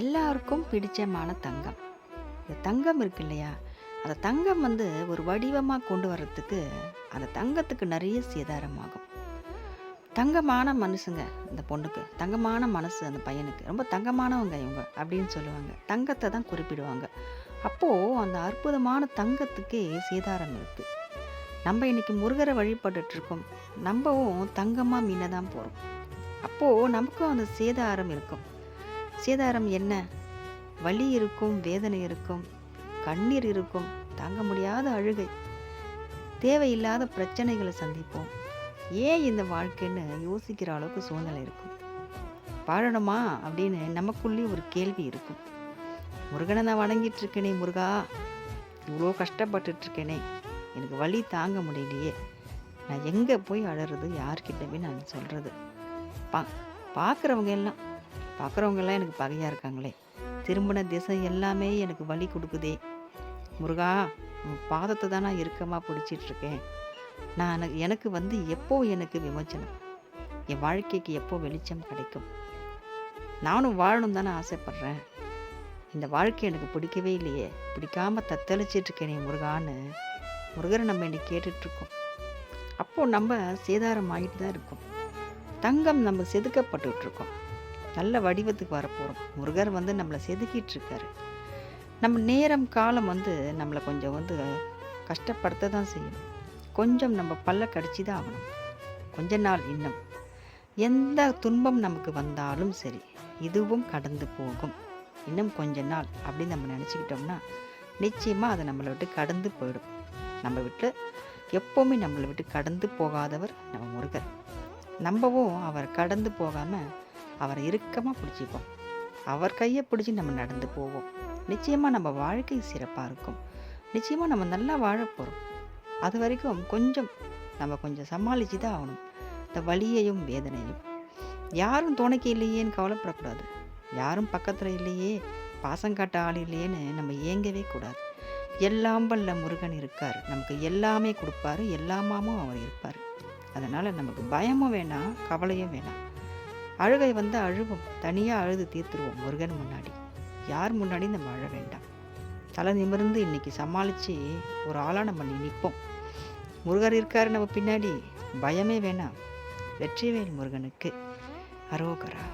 எல்லாருக்கும் பிடிச்சமான தங்கம். இந்த தங்கம் இருக்கு இல்லையா? அந்த தங்கம் வந்து ஒரு வடிவமாக கொண்டு வர்றதுக்கு அந்த தங்கத்துக்கு நிறைய சேதாரமாகும் தங்கமான மனுஷங்க இந்த பொண்ணுக்கு. தங்கமான மனசு அந்த பையனுக்கு. ரொம்ப தங்கமானவங்க இவங்க அப்படின்னு சொல்லுவாங்க. தங்கத்தை தான் குறிப்பிடுவாங்க. அப்போது அந்த அற்புதமான தங்கத்துக்கே சேதாரம் இருக்குது நம்ம இன்னைக்கு முருகரை வழிபட்டுட்டு இருக்கோம். நம்மவும் தங்கமாக மின்ன தான் போகிறோம் அப்போது நமக்கும் அந்த சேதாரம் இருக்கும். சேதாரம் என்ன? வலி இருக்கும், வேதனை இருக்கும், கண்ணீர் இருக்கும், தாங்க முடியாத அழுகை. தேவையில்லாத பிரச்சனைகளை சந்திப்போம். ஏன் இந்த வாழ்க்கைன்னு யோசிக்கிற அளவுக்கு சூழ்நிலை இருக்கும். வாழணுமா? அப்படின்னு நமக்குள்ளேயும் ஒரு கேள்வி இருக்கும். முருகனை நான் வணங்கிட்டு இருக்கேனே முருகா! இவ்வளோ கஷ்டப்பட்டுட்டு இருக்கேனே! எனக்கு வழி தாங்க முடியலையே! நான் எங்கே போய் அழறது? யார்கிட்ட நான் சொல்கிறது பா பார்க்குறவங்க எல்லாம் பார்க்குறவங்கெல்லாம் எனக்கு பகையாக இருக்காங்களே! திரும்பின திசை எல்லாமே எனக்கு வலி கொடுக்குதே முருகா! உன் பாதத்தை தான் நான் இறுக்கமாக பிடிச்சிட்டு இருக்கேன். நான் எனக்கு வந்து எப்போ எனக்கு விமோச்சனம்? என் வாழ்க்கைக்கு எப்போ வெளிச்சம் கிடைக்கும்? நானும் வாழணும் தானே ஆசைப்பட்றேன் இந்த வாழ்க்கை எனக்கு பிடிக்கவே இல்லையே! பிடிக்காம தத்தளிச்சிட்ருக்கேனே முருகான்னு, முருகரை நம்ம இன்னைக்கு கேட்டுட்ருக்கோம் அப்போது நம்ம சேதாரம் ஆகிட்டு தான் இருக்கோம். தங்கம் நம்ம செதுக்கப்பட்டுருக்கோம் இருக்கோம். நல்ல வடிவத்துக்கு வரப்போகிறோம் முருகர் வந்து நம்மளை செதுக்கிட்டு இருக்காரு. நம்ம நேரம், காலம் வந்து நம்மளை கொஞ்சம் வந்து கஷ்டப்படுத்த தான் செய்யும். கொஞ்சம் நம்ம பல்ல கடிச்சு தான் ஆகணும். கொஞ்ச நாள் இன்னும். எந்த துன்பம் நமக்கு வந்தாலும் சரி, இதுவும் கடந்து போகும். இன்னும் கொஞ்ச நாள் அப்படின்னு நம்ம நினச்சிக்கிட்டோம்னா நிச்சயமாக அது நம்மளை விட்டு கடந்து போயிடும். நம்ம விட்டு எப்போவுமே நம்மளை விட்டு கடந்து போகாதவர் நம்ம முருகர். நம்பவும் அவர் கடந்து போகாமல் அவரை இறுக்கமாக பிடிச்சிப்போம் அவர் கையை பிடிச்சி நம்ம நடந்து போவோம். நிச்சயமாக நம்ம வாழ்க்கை சிறப்பாக இருக்கும். நிச்சயமாக நம்ம நல்லா வாழ போகிறோம் அது வரைக்கும் கொஞ்சம் நம்ம கொஞ்சம் சமாளித்து தான் ஆகணும். இந்த வலியையும், வேதனையும். யாரும் துணைக்கு இல்லையேன்னு கவலைப்படக்கூடாது. யாரும் பக்கத்தில் இல்லையே, பாசம் காட்ட ஆள் இல்லையேன்னு நம்ம ஏங்கவே கூடாது. எல்லாம் வல்ல முருகன் இருக்கார் நமக்கு எல்லாமே கொடுப்பாரு எல்லாமாவும் அவர் இருப்பார் அதனால் நமக்கு பயமும் வேணாம், கவலையும் வேணாம். அழுகை வந்து அழுவோம். தனியாக அழுது தீர்த்துருவோம் முருகன் முன்னாடி. யார் முன்னாடியும் நம்ம அழ வேண்டாம். தலை நிமிர்ந்து இன்னைக்கு சமாளித்து ஒரு ஆளாக நம்ம நிற்போம் முருகர் இருக்கார் நம்ம பின்னாடி. பயமே வேணாம். வெற்றிவேல் முருகனுக்கு அரோகரா!